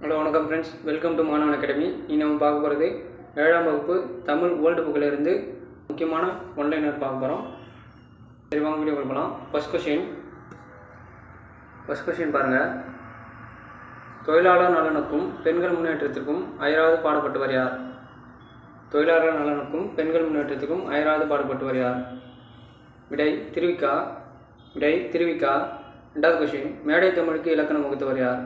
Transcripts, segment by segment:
Hello வணக்கம் friends welcome to Manavan academy இனி நம்ம பார்க்க போகிறது ஏழாம் வகுப்பு தமிழ் வேர்ல்டு புக்கில் இருந்து முக்கியமான ஒன்லைனர் பார்க்க போகிறோம் சரி வாங்க வீடியோ போகலாம் ஃபஸ்ட் கொஷின் ஃபஸ்ட் கொஷின் பாருங்கள் தொழிலாளர் நலனுக்கும் பெண்கள் முன்னேற்றத்திற்கும் அயராது பாடுபட்டவர் யார்? தொழிலாளர் நலனுக்கும் பெண்கள் முன்னேற்றத்துக்கும் அயராது பாடுபட்டவர் யார்? விடை திருவிக்கா. விடை திருவிக்கா. ரெண்டாவது கொஷின் மேடை தமிழுக்கு இலக்கணம் வகுத்தவர் யார்?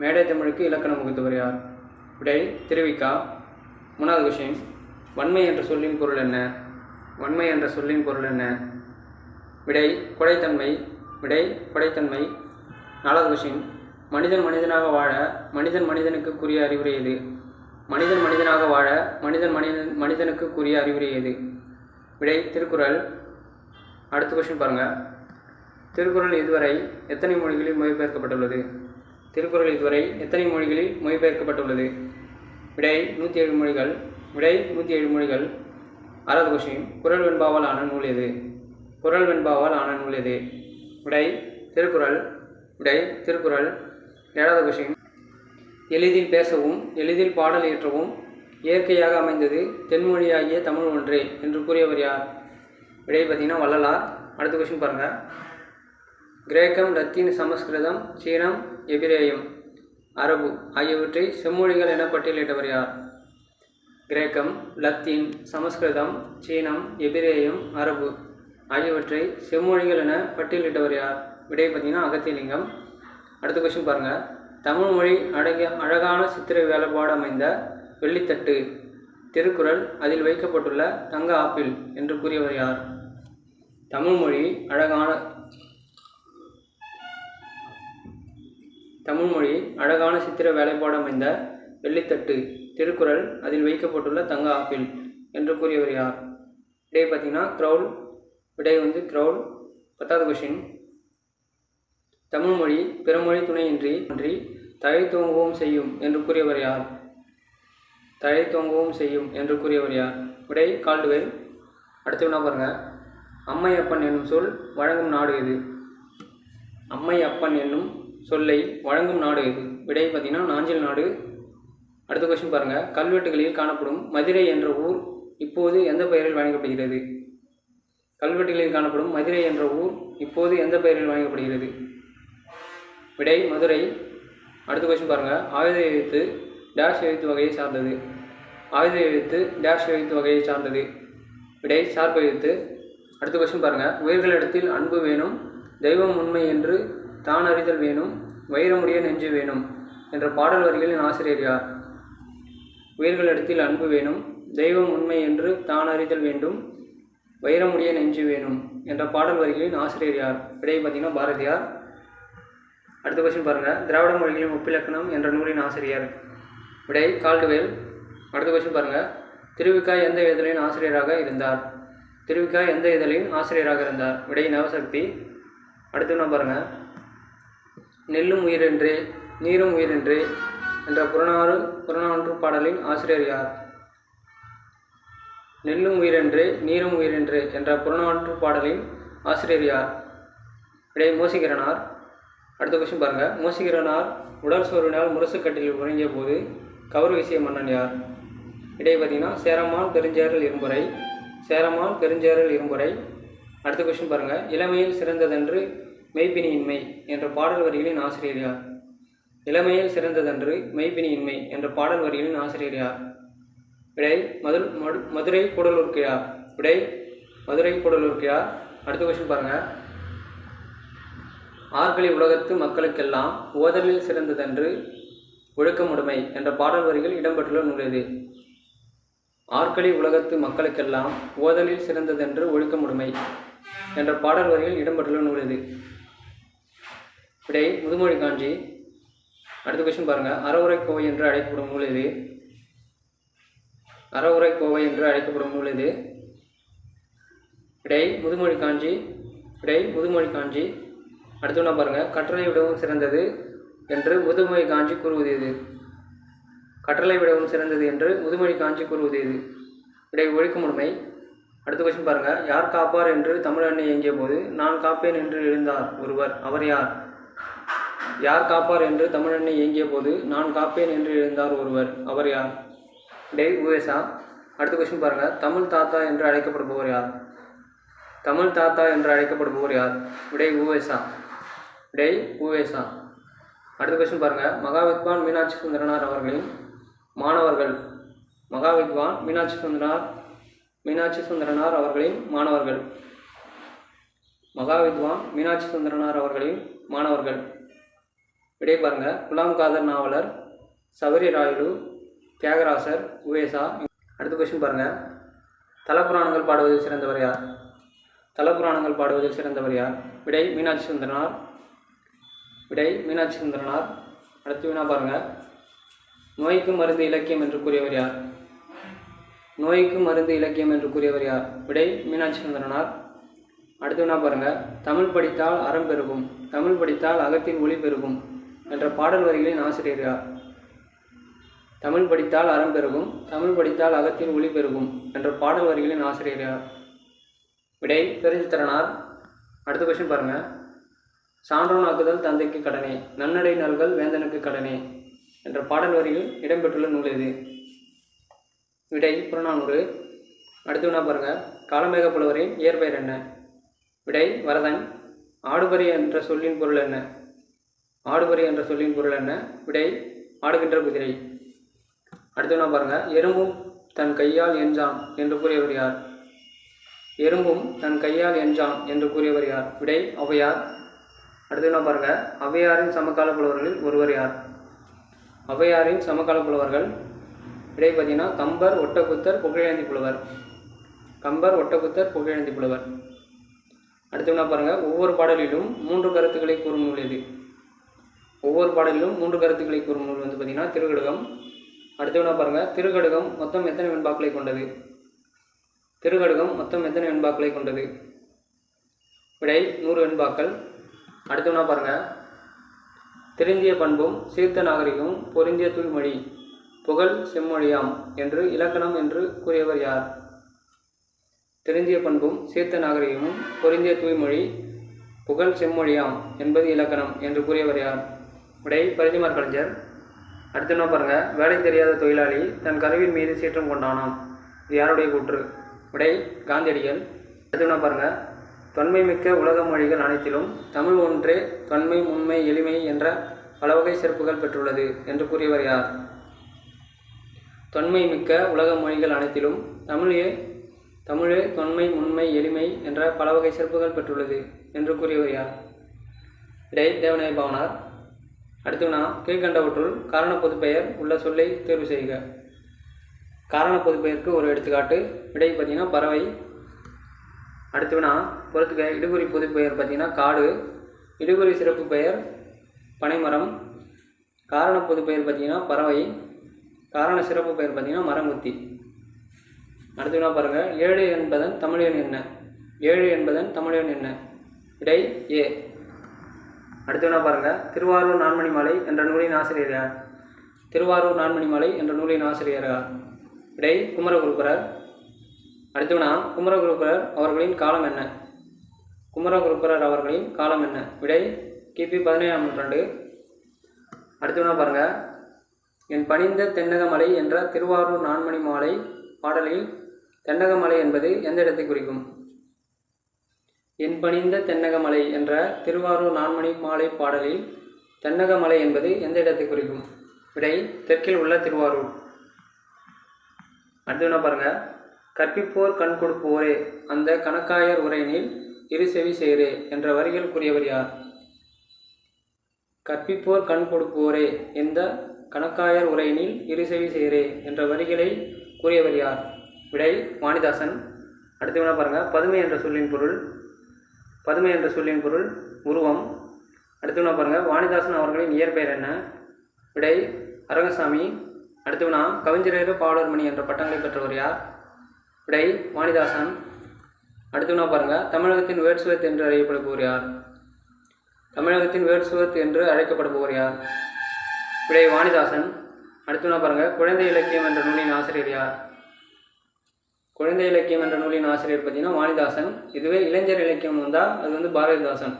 மேடை தமிழுக்கு இலக்கணம் வகுத்தவர் யார்? விடை திருவிக்கா. மூணாவது விஷயம் வன்மை என்ற சொல்லின் பொருள் என்ன? வன்மை என்ற சொல்லின் பொருள் என்ன? விடை கொடைத்தன்மை. விடை கொடைத்தன்மை. நாலாவது விஷயம் மனிதன் மனிதனாக வாழ மனிதன் மனிதனுக்கு கூறிய அறிவுரை எது? மனிதன் மனிதனாக வாழ மனிதன் மனிதன் மனிதனுக்கு கூறிய அறிவுரை எது? விடை திருக்குறள். அடுத்த கொஷின் பாருங்கள் திருக்குறள் இதுவரை எத்தனை மொழிகளில் மொழிபெயர்க்கப்பட்டுள்ளது? திருக்குறள் இதுவரை எத்தனை மொழிகளில் மொழிபெயர்க்கப்பட்டுள்ளது? விடை நூற்றி ஏழு மொழிகள் விடை நூற்றி ஏழு மொழிகள். ஆறாவது கொஷின் குரல் வெண்பாவால் ஆன நூல் எது? குரல் வெண்பாவால் ஆன நூல் எது? விடை திருக்குறள் விடை திருக்குறள். ஏழாவது கொஷின் எளிதில் பேசவும் எளிதில் பாடல் இயற்றவும் இயற்கையாக அமைந்தது தென்மொழியாகிய தமிழ் ஒன்றே என்று கூறியவர் யார்? விடை பார்த்தீங்கன்னா வள்ளலார். அடுத்த கொஷின் பாருங்கள் கிரேக்கம் லத்தீன் சமஸ்கிருதம் சீனம் எபிரேயம் அரபு ஆகியவற்றை செம்மொழிகள் என பட்டியலிட்டவர் யார்? கிரேக்கம் லத்தீன் சமஸ்கிருதம் சீனம் எபிரேயம் அரபு ஆகியவற்றை செம்மொழிகள் என பட்டியலிட்டவர் யார்? விடை பார்த்தீங்கன்னா அகத்தியலிங்கம். அடுத்த கொஸ்டின் பாருங்கள் தமிழ் மொழி அழக அழகான சித்திர வேலைப்பாடு அமைந்த வெள்ளித்தட்டு திருக்குறள் அதில் வைக்கப்பட்டுள்ள தங்க ஆப்பிள் என்று கூறியவர் யார்? தமிழ் மொழி தமிழ்மொழி அழகான சித்திர வேலைப்பாடு அமைந்த வெள்ளித்தட்டு திருக்குறள் அதில் வைக்கப்பட்டுள்ள தங்க ஆப்பிள் என்று கூறியவர் யார்? விடை பார்த்தீங்கன்னா க்ரௌல் விடை வந்து க்ரௌல் பத்தாவது கொஷின் தமிழ்மொழி பிறமொழி துணையின்றி அன்றி தழை தோங்கவும் செய்யும் என்று கூறியவர் யார்? தழை தோங்கவும் செய்யும் என்று கூறியவர் யார்? விடை கால்டுவேல் அடுத்து என்ன பாருங்கள் அம்மை அப்பன் என்னும் சொல் வழங்கும் நாடு எது? அம்மை அப்பன் என்னும் சொல்லை வழங்கும் நாடு எது விடை பார்த்தீங்கன்னா நாஞ்சில் நாடு. அடுத்த கொஸ்டின் பாருங்கள் கல்வெட்டுகளில் காணப்படும் மதுரை என்ற ஊர் இப்போது எந்த பெயரில் வழங்கப்படுகிறது? கல்வெட்டுகளில் காணப்படும் மதுரை என்ற ஊர் இப்போது எந்த பெயரில் வழங்கப்படுகிறது? விடை மதுரை. அடுத்த கொஸ்டின் பாருங்கள் ஆயுத எழுத்து டேஷ் எழுத்து வகையை சார்ந்தது. ஆயுத எழுத்து டேஷ் எழுத்து வகையை சார்ந்தது. விடை சார்பு எழுத்து. அடுத்த கொஸ்டின் பாருங்கள் உயிர்களிடத்தில் அன்பு வேணும் தெய்வம் உண்மை என்று தான் அறிதல் வேணும் வைரமுடைய நெஞ்சு வேணும் என்ற பாடல் வரிகளின் ஆசிரியர் யார்? உயிர்களிடத்தில் அன்பு வேணும் தெய்வம் உண்மை என்று தான் அறிதல் வேண்டும் வைரமுடைய நெஞ்சு வேணும் என்ற பாடல் வரிகளின் ஆசிரியர் யார்? விடை பார்த்தீங்கன்னா பாரதியார். அடுத்த கொஸ்டின் பாருங்கள் திராவிட மொழிகளின் ஒப்பிலக்கணம் என்ற நூலின் ஆசிரியர். விடை கால்டுவேல் அடுத்த கொஸ்டின் பாருங்கள் திருவிக்கா எந்த இதழின் ஆசிரியராக இருந்தார்? திருவிக்கா எந்த இதழின் ஆசிரியராக இருந்தார்? விடை நவசக்தி. அடுத்து என்ன பாருங்கள் நெல்லும் உயிரென்றே நீரும் உயிரென்றே என்ற புறநாறு புறநானூற்று பாடலின் ஆசிரியர் யார்? நெல்லும் உயிரென்றே நீரும் உயிரென்றே என்ற புறநானூற்று பாடலின் ஆசிரியர் யார்? விடை மோசிக்கிறனார் அடுத்த கொஸ்டின் பாருங்கள் மோசிக்கிறனார் உடல் சோர்வினால் முரசுக்கட்டில் உறங்கிய போது கவர் வீசிய மன்னன் யார்? இடையே பார்த்தீங்கன்னா சேரமான் பெருஞ்சேரல் இரும்புரை சேரமான் பெருஞ்சேரல் இரும்புரை. அடுத்த கொஸ்டின் பாருங்கள் இளமையில் சிறந்ததென்று மெய்ப்பினியின்மை என்ற பாடல் வரிகளின் ஆசிரியர் யார்? இளமையில் சிறந்ததன்று மெய்ப்பினியின்மை என்ற பாடல் வரிகளின் ஆசிரியர் யார்? விடை மது மதுரை கூடலூர்க்கு விடை மதுரை கூடலூர்க்கு அடுத்த கொஸ்டின் பாருங்கள் ஆர்களி உலகத்து மக்களுக்கெல்லாம் ஓதலில் சிறந்ததன்று ஒழுக்கமுடைமை என்ற பாடல் வரிகள் இடம்பெற்றுள்ள நூல் எது ஆர்களி உலகத்து மக்களுக்கெல்லாம் ஓதலில் சிறந்ததென்று ஒழுக்கமுடைமை என்ற பாடல் வரிகள் இடம்பெற்றுள்ள நூல் விடை முதுமொழி காஞ்சி. அடுத்த கொஸ்டின் பாருங்கள் அறவுரை கோவை என்று அழைக்கப்படும் நூல் இது அறவுரை கோவை என்று அழைக்கப்படும் நூல் இது விடை முதுமொழி காஞ்சி. விடை முதுமொழி காஞ்சி. அடுத்து என்ன பாருங்கள் கற்றலை விடவும் சிறந்தது என்று முதுமொழி காஞ்சி கூறுவது இது கற்றலை விடவும் சிறந்தது என்று முதுமொழி காஞ்சி கூறுவது இது விடை உண்மை அடுத்த கொஸ்டின் பாருங்கள் யார் காப்பார் என்று தமிழ் அன்னை இயங்கிய போது நான் காப்பேன் என்று எழுந்தார் ஒருவர். அவர் யார்? யார் காப்பார் என்று தமிழனை இயங்கிய போது நான் காப்பேன் என்று எழுந்தார் ஒருவர். அவர் யார்? டே உவேசா அடுத்த கொஸ்டின் பாருங்கள் தமிழ் தாத்தா என்று அழைக்கப்படுபவர் யார்? தமிழ் தாத்தா என்று அழைக்கப்படுபவர் யார்? விடை உவேசா. விடை உவேசா. அடுத்த கொஸ்டின் பாருங்கள் மகாவித்வான் மீனாட்சி சுந்தரனார் அவர்களின் மாணவர்கள். மகாவித்வான் மீனாட்சி சுந்தரனார் மீனாட்சி சுந்தரனார் அவர்களின் மாணவர்கள். மகாவித்வான் மீனாட்சி சுந்தரனார் அவர்களின் மாணவர்கள். விடை பாருங்க. குலாம் காதர் நாவலர் சபரி ராயுடு தியாகராசர் உவேசா. அடுத்த கொஸ்டின் பாருங்க. தலப்புராணங்கள் பாடுவதில் சிறந்தவர் யார்? தலப்புராணங்கள் பாடுவதில் சிறந்தவர் யார்? விடை மீனாட்சி சுந்தரனார். விடை மீனாட்சி சுந்தரனார். அடுத்து வினா பாருங்க. நோய்க்கு மருந்து இலக்கியம் என்று கூறியவர் யார்? நோய்க்கு மருந்து இலக்கியம் என்று கூறியவர் யார்? விடை மீனாட்சி சுந்தரனார். அடுத்து என்ன பாருங்க. தமிழ் படித்தால் அறம் பெருகும். தமிழ் படித்தால் அகத்தின் ஒளி பெருகும். என்ற பாடல் வரிகளின் ஆசிரியர் யார்? தமிழ் படித்தால் அறம் பெருகும் தமிழ் படித்தால் அகத்தின் ஒளி பெருகும் என்ற பாடல் வரிகளின் ஆசிரியர் விடை பெருஞ்சித்திரனார் அடுத்த கொஸ்டின் பாருங்க. சான்றோனாக்குதல் தந்தைக்கு கடனே நன்னடை நல்கள் வேந்தனுக்கு கடனே என்ற பாடல் வரியில் இடம்பெற்றுள்ள நூல் இது விடை புறநானூறு. அடுத்து என்ன பாருங்க. காலமேக புலவரின் இயற்பெயர் என்ன? விடை வரதன். ஆடுபரி என்ற சொல்லின் பொருள் என்ன? ஆடுபறை என்ற சொல்லின் பொருள் என்ன? விடை ஆடுகின்ற குதிரை. அடுத்து நான் பாருங்க. எறும்பும் தன் கையால் எஞ்சாம் என்று கூறியவர் யார்? எறும்பும் தன் கையால் எஞ்சாம் என்று கூறியவர் யார்? விடை ஔவையார். அடுத்து நான் பாருங்க. ஔவையாரின் சமகால புலவர்களில் ஒருவர் யார்? ஔவையாரின் சமகால புலவர்கள். விடை பார்த்தீங்கன்னா கம்பர் ஒட்டக்குத்தர் புகழேந்தி புலவர். கம்பர் ஒட்டக்குத்தர் புகழேந்தி புலவர். அடுத்து என்ன பாருங்கள் ஒவ்வொரு பாடலிலும் மூன்று கருத்துக்களை கூறும் நூல் எது ஒவ்வொரு பாடலிலும் மூன்று கருத்துக்களை கூறும் நூல் வந்து பார்த்திங்கன்னா திருக்கடுகம் அடுத்து என்ன பாருங்கள் திருக்கடுகம் மொத்தம் எத்தனை வெண்பாக்களை கொண்டது? திருக்கடுகம் மொத்தம் எத்தனை வெண்பாக்களை கொண்டது? விடை நூறு வெண்பாக்கள். அடுத்து என்ன பாருங்கள் திருந்திய பண்பும் சீர்த்த நாகரிகமும் பொருந்திய தூய்மொழி புகழ் செம்மொழியாம் என்று இலக்கணம் என்று கூறியவர் யார்? திருந்திய பண்பும் சீர்த்த நாகரிகமும் பொருந்திய தூய்மொழி புகழ் செம்மொழியாம் என்பது இலக்கணம் என்று கூறியவர் யார்? விடை பரிதிமார் கலைஞர் அடுத்து என்ன பாருங்க வேலை தெரியாத தொழிலாளி தன் கருவின் மீது சீற்றம் கொண்டானாம். இது யாருடைய கூற்று? விடை காந்தியடிகள். அடுத்து என்ன பாருங்க தொன்மை மிக்க உலக மொழிகள் அனைத்திலும் தமிழ் ஒன்றே தொன்மை உண்மை எளிமை என்ற பல வகை சிறப்புகள் பெற்றுள்ளது என்று கூறியவர் யார்? தொன்மை மிக்க உலக மொழிகள் அனைத்திலும் தமிழே தமிழே தொன்மை உண்மை எளிமை என்ற பல வகை சிறப்புகள் பெற்றுள்ளது என்று கூறியவர் யார்? இடை தேவநாய பவனார். அடுத்து நான் கீழ்கண்டவற்றுள் காரண பொதுப்பெயர் உள்ள சொல்லை தேர்வு செய்க. காரண பொதுப்பெயருக்கு ஒரு எடுத்துக்காட்டு. விடை பார்த்தீங்கன்னா பறவை. அடுத்துனா பொறுத்துக்க. இடுகுறி பொதுப்பெயர் பார்த்திங்கன்னா காடு. இடுகுறி சிறப்பு பெயர் பனைமரம். காரண பொதுப்பெயர் பார்த்திங்கன்னா பறவை. காரண சிறப்பு பெயர் பார்த்திங்கன்னா மரங்குத்தி. அடுத்துனா பாருங்கள் ஏழு என்பதன் தமிழன் என்ன? ஏழு என்பதன் தமிழன் என்ன? விடை ஏ. அடுத்து என்ன பாருங்கள் திருவாரூர் நான்மணி மலை என்ற நூலின் ஆசிரியர் யார்? திருவாரூர் நான்மணி மலை என்ற நூலின் ஆசிரியர் யார்? விடை குமரகுருபரர். அடுத்தவனா குமரகுருபரர் அவர்களின் காலம் என்ன? குமரகுருபரர் அவர்களின் காலம் என்ன? விடை கிபி பதினேழாம் நூற்றாண்டு. அடுத்தவனா பாருங்கள் என் பணிந்த தென்னகமலை என்ற திருவாரூர் நான்மணி மாலை பாடலில் தென்னகமலை என்பது எந்த இடத்தை குறிக்கும்? என் பணிந்த தென்னகமலை என்ற திருவாரூர் நான்மணி மாலை பாடலில் தென்னகமலை என்பது எந்த இடத்தை குறிக்கும்? விடை தெற்கில் உள்ள திருவாரூர். அடுத்து என்ன பாருங்க? கற்பிப்போர் கண் கொடுப்போரே அந்த கணக்காயர் உரையினில் இரு செவி செய்கிறே என்ற வரிகள் கூறியவர் யார்? கற்பிப்போர் கண் கொடுப்போரே எந்த கணக்காயர் உரையினில் இரு செவி செய்கிறே என்ற வரிகளை கூறியவர் யார்? விடை வாணிதாசன். அடுத்து என்ன பாருங்க? பதுமை என்ற சொல்லின் பொருள் பதுமை என்ற சொல்லின் பொருள் உருவம். அடுத்தவனா பாருங்கள் வாணிதாசன் அவர்களின் இயற்பெயர் என்ன? விடை அரங்கசாமி. அடுத்தவனா கவிஞரேறு பாவலர்மணி என்ற பட்டங்களை பெற்றவர் யார்? விடை வாணிதாசன். அடுத்தவனா பாருங்கள் தமிழகத்தின் வேட்சுவத் என்று அறியப்படுபவர் யார்? தமிழகத்தின் வேட்சுவத் என்று அழைக்கப்படுபவர் யார்? விடை வாணிதாசன். அடுத்தவனா பாருங்கள் குழந்தை இலக்கியம் என்ற நூலின் ஆசிரியர் யார்? குழந்தை இலக்கியம் என்ற நூலின் ஆசிரியர் பார்த்தீங்கன்னா வாணிதாசன். இதுவே இளைஞர் இலக்கியம் வந்தால் அது வந்து பாரதிதாசன்.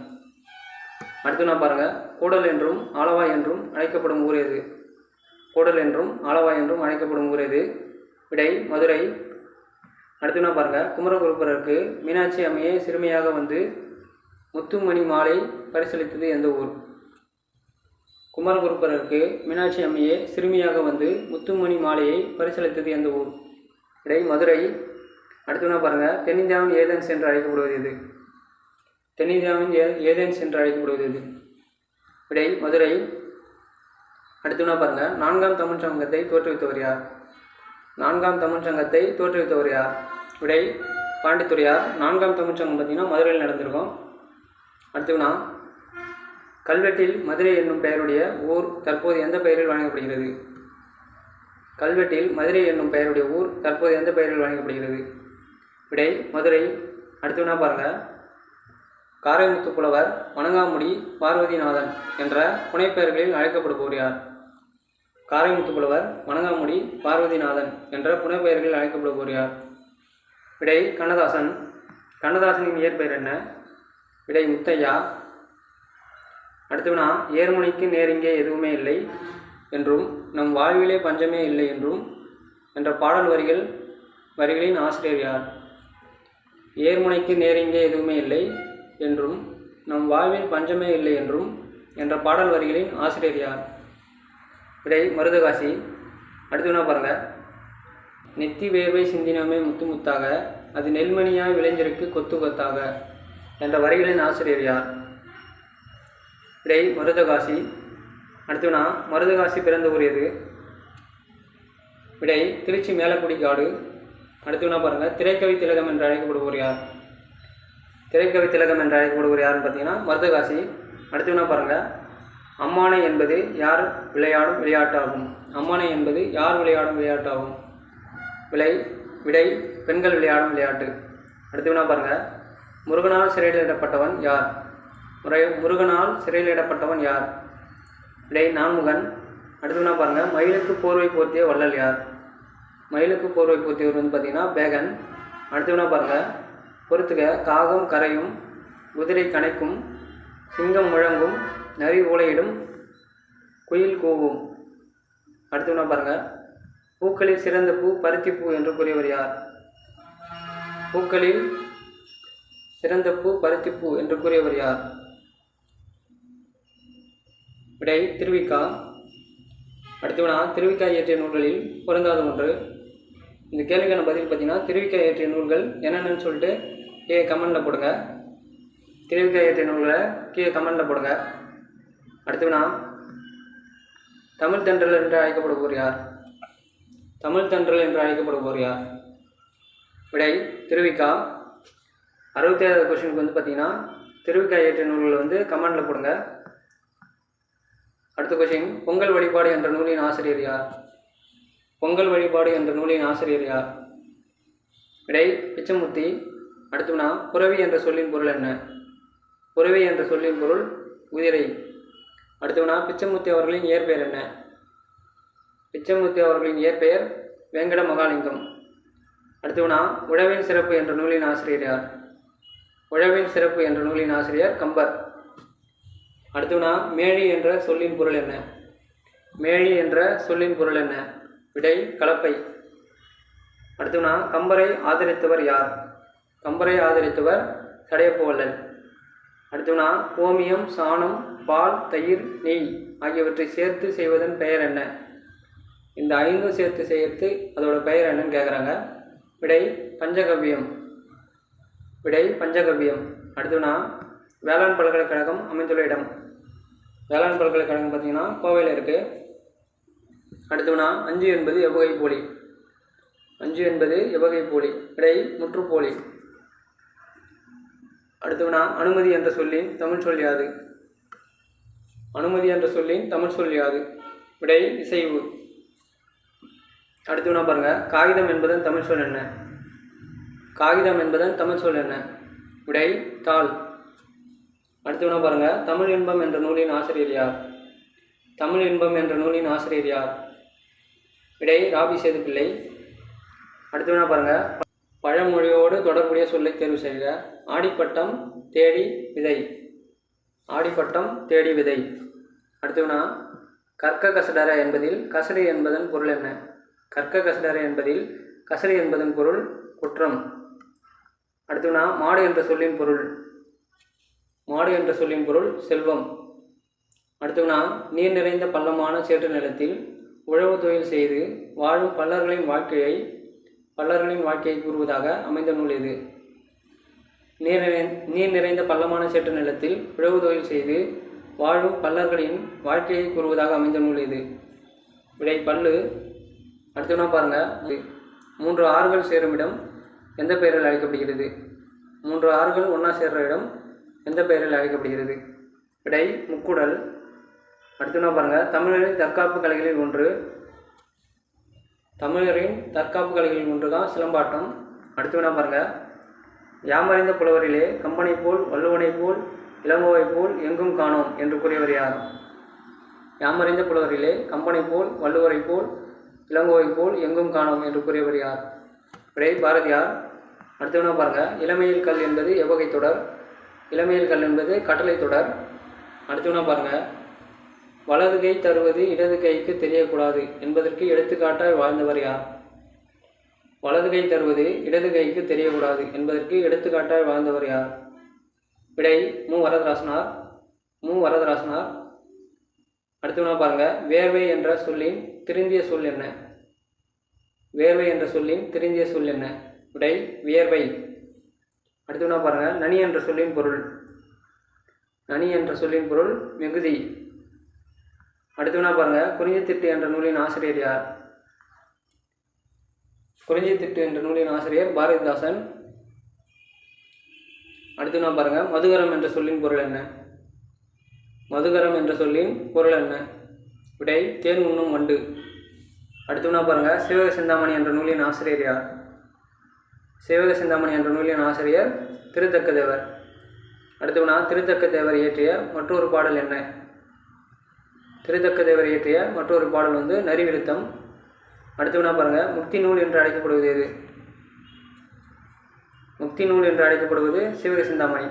அடுத்து நான் பாருங்கள் கூடல் என்றும் ஆலவாய் என்றும் அழைக்கப்படும் ஊர் எது? கூடல் என்றும் ஆலவாய் என்றும் அழைக்கப்படும் ஊர் எது? விடை மதுரை. அடுத்து நான் பாருங்கள் குமரகுருபரருக்கு மீனாட்சி அம்மையை சிறுமியாக வந்து முத்துமணி மாலை பரிசளித்தது எந்த ஊர்? குமரகுருபரருக்கு மீனாட்சி அம்மையே சிறுமியாக வந்து முத்துமணி மாலையை பரிசளித்தது எந்த ஊர்? விடை மதுரை. அடுத்தவனா பாருங்கள் தென்னிந்தியாவின் ஏதென்ஸ் என்று அழைக்கப்படுவது எது? தென்னிந்தியாவின் ஏ ஏதென்ஸ் என்று அழைக்கப்படுவது எது? விடை மதுரை. அடுத்தவனா பாருங்கள் நான்காம் தமிழ் சங்கத்தை தோற்றுவித்தவர் யார்? நான்காம் தமிழ் சங்கத்தை தோற்றுவித்தவர் யார்? விடை பாண்டித்துறையார். நான்காம் தமிழ் சங்கம் பார்த்திங்கன்னா மதுரையில் நடந்திருக்கும். அடுத்தவனா கல்வெட்டில் மதுரை என்னும் பெயருடைய ஊர் தற்போது எந்த பெயரில் வழங்கப்படுகிறது? கல்வெட்டில் மதுரை என்னும் பெயருடைய ஊர் தற்போது எந்த பெயரில் வழங்கப்படுகிறது? விடை மதுரை. அடுத்துனா பாருங்கள் காரைமுத்து புலவர் வணங்காமுடி பார்வதிநாதன் என்ற புனைப்பெயர்களில் அழைக்கப்படுபவர் யார்? காரைமுத்து புலவர் வணங்காமுடி பார்வதிநாதன் என்ற புனைப்பெயர்களில் அழைக்கப்படுபவர் யார்? விடை கண்ணதாசன். கண்ணதாசனின் இயற்பெயர் என்ன? விடை முத்தையா. அடுத்தவனா ஏர்முனைக்கு நேரிங்கே எதுவுமே இல்லை என்றும் நம் வாழ்விலே பஞ்சமே இல்லை என்றும் என்ற பாடல் வரிகள் வரிகளின் ஆசிரியர் யார்? ஏர்முனைக்கு நேரிங்கே எதுவுமே இல்லை என்றும் நம் வாழ்வில் பஞ்சமே இல்லை என்றும் என்ற பாடல் வரிகளின் ஆசிரியர் யார்? விடை மருதகாசி. அடுத்து பாருங்க. நெத்தி வேர்வை சிந்தினமே முத்து முத்தாக அது நெல்மணியாய் விளைஞ்சிருக்கு கொத்து கொத்தாக என்ற வரிகளின் ஆசிரியர் யார்? விடை மருதகாசி. அடுத்துனா மருதகாசி பிறந்த ஊர் எது விடை திருச்சி மேலக்குடி காடு. அடுத்துனா பாருங்கள் திரைக்கவி திலகம் என்று அழைக்கப்படுவோர் யார்? திரைக்கவி திலகம் என்று அழைக்கப்படுவோர் யாருன்னு பார்த்தீங்கன்னா மருதகாசி. அடுத்துனா பாருங்கள் அம்மானை என்பது யார் விளையாடும் விளையாட்டாகும்? அம்மானை என்பது யார் விளையாடும் விளையாட்டாகும்? விலை விடை பெண்கள் விளையாடும் விளையாட்டு. அடுத்துனா பாருங்கள் முருகனால் சிறையிலிடப்பட்டவன் யார்? முறை முருகனால் சிறையிலிடப்பட்டவன் யார்? விடை நான்முகன். அடுத்துனா பாருங்கள் மயிலுக்கு போர்வை போர்த்திய வள்ளல் யார்? மயிலுக்கு போர்வை போத்தியவர் வந்து பார்த்தீங்கன்னா பேகன். அடுத்துனா பாருங்கள் பொறுத்துக காகம் கரையும் குதிரை கணைக்கும் சிங்கம் முழங்கும் நரி ஓலையிடும் குயில் கூவும். அடுத்தவனா பாருங்கள் பூக்களில் சிறந்த பூ பருத்தி பூ என்று கூறியவர் யார்? பூக்களில் சிறந்த பூ பருத்தி பூ என்று கூறியவர் யார்? விடை திருவிக்கா. அடுத்தவனா திருவிக்கா இயற்றிய நூல்களில் பொருந்தாத ஒன்று. இந்த கேள்விக்கான பதில் பார்த்தீங்கன்னா திருவிக்கா இயற்றிய நூல்கள் என்னென்னு சொல்லிட்டு கீழே கமெண்டில் போடுங்க. திருவிக்கா இயற்றிய நூல்களை கீழே கமெண்டில் போடுங்க. அடுத்துனா தமிழ் தென்றல் என்று அழைக்கப்படுவோர் யார்? தமிழ் தென்றல் என்று அழைக்கப்படுவோர் யார்? விடை திருவிக்கா. அறுபத்தி ஏழாவது கொஸ்டினுக்கு வந்து பார்த்தீங்கன்னா திருவிக்கா இயற்றிய நூல்களை வந்து கமெண்டில் போடுங்க. அடுத்த கொஸ்டின் பொங்கல் வழிபாடு என்ற நூலின் ஆசிரியர் யார்? பொங்கல் வழிபாடு என்ற நூலின் ஆசிரியர் யார்? விடை பிச்சமுத்தி அடுத்தவனா புறவி என்ற சொல்லின் பொருள் என்ன? புறவி என்ற சொல்லின் பொருள் குதிரை அடுத்தவனா பிச்சமுத்தி அவர்களின் இயற்பெயர் என்ன? பிச்சமுத்தி அவர்களின் இயற்பெயர் வெங்கட மகாலிங்கம். அடுத்தவனா உழவின் சிறப்பு என்ற நூலின் ஆசிரியர் யார்? உழவின் சிறப்பு என்ற நூலின் ஆசிரியர் கம்பர். அடுத்தவனா மேழி என்ற சொல்லின் பொருள் என்ன? மேழி என்ற சொல்லின் பொருள் என்ன? விடை கலப்பை. அடுத்தவனா கம்பரை ஆதரித்தவர் யார்? கம்பரை ஆதரித்தவர் சடையப்பவல்லல் அடுத்தவனா கோமியம் சாணம் பால் தயிர் நெய் ஆகியவற்றை சேர்த்து செய்வதன் பெயர் என்ன? இந்த ஐந்தும் சேர்த்து சேர்த்து அதோட பெயர் என்னன்னு கேட்குறாங்க விடை பஞ்சகவ்யம் விடை பஞ்சகவ்யம் அடுத்தவனா வேளாண் பல்கலைக்கழகம் அமைந்துள்ள இடம். வேளாண் பல்கலைக்கழகம் பார்த்தீங்கன்னா கோவையில் இருக்குது அடுத்தவனா? அஞ்சு என்பது எவ்வகை போலி. அஞ்சு என்பது எவ்வகை போலி. விடை முற்றுப்போலி அடுத்தவனா? அனுமதி என்ற சொல்லின் தமிழ் சொல் யாது? அனுமதி என்ற சொல்லின் தமிழ் சொல் யாது? விடை இசைவு. அடுத்தவனா பாருங்க. காகிதம் என்பதன் தமிழ் சொல் என்ன? காகிதம் என்பதன் தமிழ் சொல் என்ன? விடை தாள். அடுத்தவனா பாருங்க. தமிழ் இன்பம் என்ற நூலின் ஆசிரியர் யார்? தமிழ் இன்பம் என்ற நூலின் ஆசிரியர் யார்? விடை ராபி சேதுப்பிள்ளை. அடுத்தவனா பாருங்க. பழமொழியோடு தொடர்புடைய சொல்லை தேர்வு செய்க. ஆடிப்பட்டம் தேடி விதை. ஆடிப்பட்டம் தேடி விதை. அடுத்தவனா கற்க கசடர என்பதில் கசடு என்பதன் பொருள் என்ன? கற்க கசடர என்பதில் கசடு என்பதன் பொருள் குற்றம். அடுத்தவனா மாடு என்ற சொல்லின் பொருள். மாடு என்ற சொல்லின் பொருள் செல்வம். அடுத்தவனா நீர் நிறைந்த பள்ளமான சேற்று நிலத்தில் உழவு தொழில் செய்து வாழும் பல்லர்களின் வாழ்க்கையை பல்லர்களின் வாழ்க்கையை கூறுவதாக அமைந்த நூல் இது. நீர் நிறை நீர் நிறைந்த பள்ளமான சேற்று நிலத்தில் உழவு தொழில் செய்து வாழும் பல்லர்களின் வாழ்க்கையை கூறுவதாக அமைந்த நூல் இது. விடை பல்லு. அடுத்தவனா பாருங்கள் மூன்று ஆறுகள் சேரும் இடம் எந்த பெயரில் அழைக்கப்படுகிறது? மூன்று ஆறுகள் ஒன்றா சேர்ற இடம் எந்த பெயரில் அழைக்கப்படுகிறது? விடை முக்குடல். அடுத்தவனா பாருங்கள் தமிழரின் தற்காப்பு கலைகளில் ஒன்று. தமிழரின் தற்காப்பு கலைகளில் ஒன்று தான் சிலம்பாட்டம் அடுத்தவனா பாருங்கள் யாமறிந்த புலவரிலே கம்பனை போல் வள்ளுவனை போல் இளங்கோவை போல் எங்கும் காணோம் என்று கூறியவர் யார்? யாமறிந்த புலவரிலே கம்பனை போல் வள்ளுவரை போல் இளங்கோவை போல் எங்கும் காணோம் என்று கூறியவர் யார்? விடை பாரதியார். அடுத்தவனா பாருங்கள் இளமையில் கல் என்பது எவ்வகை தொடர்? இளமையில் கல் என்பது கட்டளை தொடர். அடுத்தவனா பாருங்கள் வலது கை தருவது இடது கைக்கு தெரியக்கூடாது என்பதற்கு எடுத்துக்காட்டாய் வாழ்ந்தவர் யார்? வலது கை தருவது இடது கைக்கு தெரியக்கூடாது என்பதற்கு எடுத்துக்காட்டாய் வாழ்ந்தவர் யார்? விடை மு. வரதராசனார். மு. வரதராசனார். அடுத்தவனா பாருங்க. வேர்வை என்ற சொல்லின் திருந்திய சொல் என்ன? வேர்வை என்ற சொல்லின் திருந்திய சொல் என்ன? விடை வியர்வை. அடுத்தவனா பாருங்க. நனி என்ற சொல்லின் பொருள். நனி என்ற சொல்லின் பொருள் மிகுதி அடுத்தவனா பாருங்கள் குறிஞ்சித்திட்டு என்ற நூலின் ஆசிரியர் யார்? குறிஞ்சித்திட்டு என்ற நூலின் ஆசிரியர் பாரதிதாசன். அடுத்து நான் பாருங்கள் மதுகரம் என்ற சொல்லின் பொருள் என்ன? மதுகரம் என்ற சொல்லின் பொருள் என்ன? விடை தேன் உண்ணும் வண்டு அடுத்து பாருங்கள் சிவக சிந்தாமணி என்ற நூலின் ஆசிரியர் யார்? சிவக சிந்தாமணி என்ற நூலின் ஆசிரியர் திருத்தக்க தேவர் அடுத்தவனா திருத்தக்க தேவர் இயற்றிய மற்றொரு பாடல் என்ன? திருத்தக்க தேவர் இயற்றிய மற்றொரு பாடல் வந்து நரிவிருத்தம். அடுத்தவனா பாருங்கள் முக்தி நூல் என்று அழைக்கப்படுவது எது? முக்தி நூல் என்று அழைக்கப்படுவது சிவக சிந்தாமணி.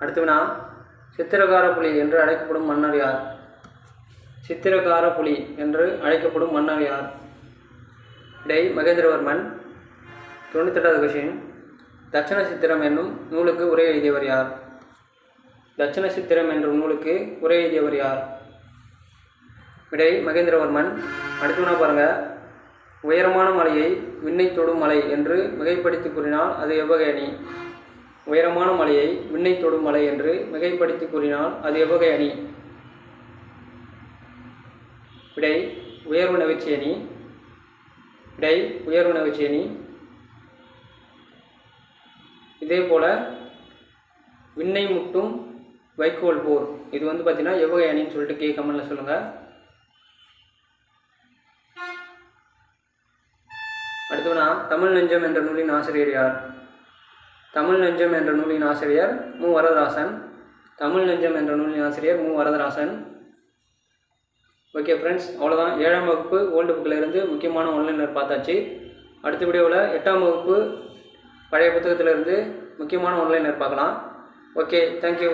அடுத்தவனா சித்திரகார புலி என்று அழைக்கப்படும் மன்னர் யார்? சித்திரகார புலி என்று அழைக்கப்படும் மன்னர் யார்? டை மகேந்திரவர்மன் தொண்ணூத்தெட்டாவது கொஷின் தட்சண சித்திரம் என்னும் நூலுக்கு உரை எழுதியவர் யார்? தட்சண சித்திரம் என்ற நூலுக்கு உரை எழுதியவர் யார்? விடை மகேந்திரவர்மன் அடுத்தவனா பாருங்க. உயரமான மலையை விண்ணை தொடும் மலை என்று மிகைப்படுத்தி கூறினால் அது எவ்வகை அணி உயரமான மலையை விண்ணை தொடும் மலை என்று மிகைப்படுத்தி கூறினால் அது எவ்வகை அணி விடை உயர்வு நவிச்சி அணி விடை உயர்வு நவிச்சி அணி இதே போல் விண்ணை முட்டும் வைக்கோல் போர். இது வந்து பார்த்தீங்கன்னா எவ்வகை அணின்னு சொல்லிட்டு கே கமெண்டில் சொல்லுங்கள் தமிழ் நெஞ்சம் என்ற நூலின் ஆசிரியர் யார்? தமிழ் நெஞ்சம் என்ற நூலின் ஆசிரியர் மு. வரதராசன். தமிழ் நெஞ்சம் என்ற நூலின் ஆசிரியர் மு. வரதராசன். ஓகே ஃப்ரெண்ட்ஸ் அவ்வளோதான் ஏழாம் வகுப்பு ஓல்டு புக்கில் இருந்து முக்கியமான ஒன்லைனர் பார்த்தாச்சு. அடுத்த வீடியோவில் எட்டாம் வகுப்பு பழைய புத்தகத்திலிருந்து முக்கியமான ஒன்லைனர் பார்க்கலாம். Okay thank you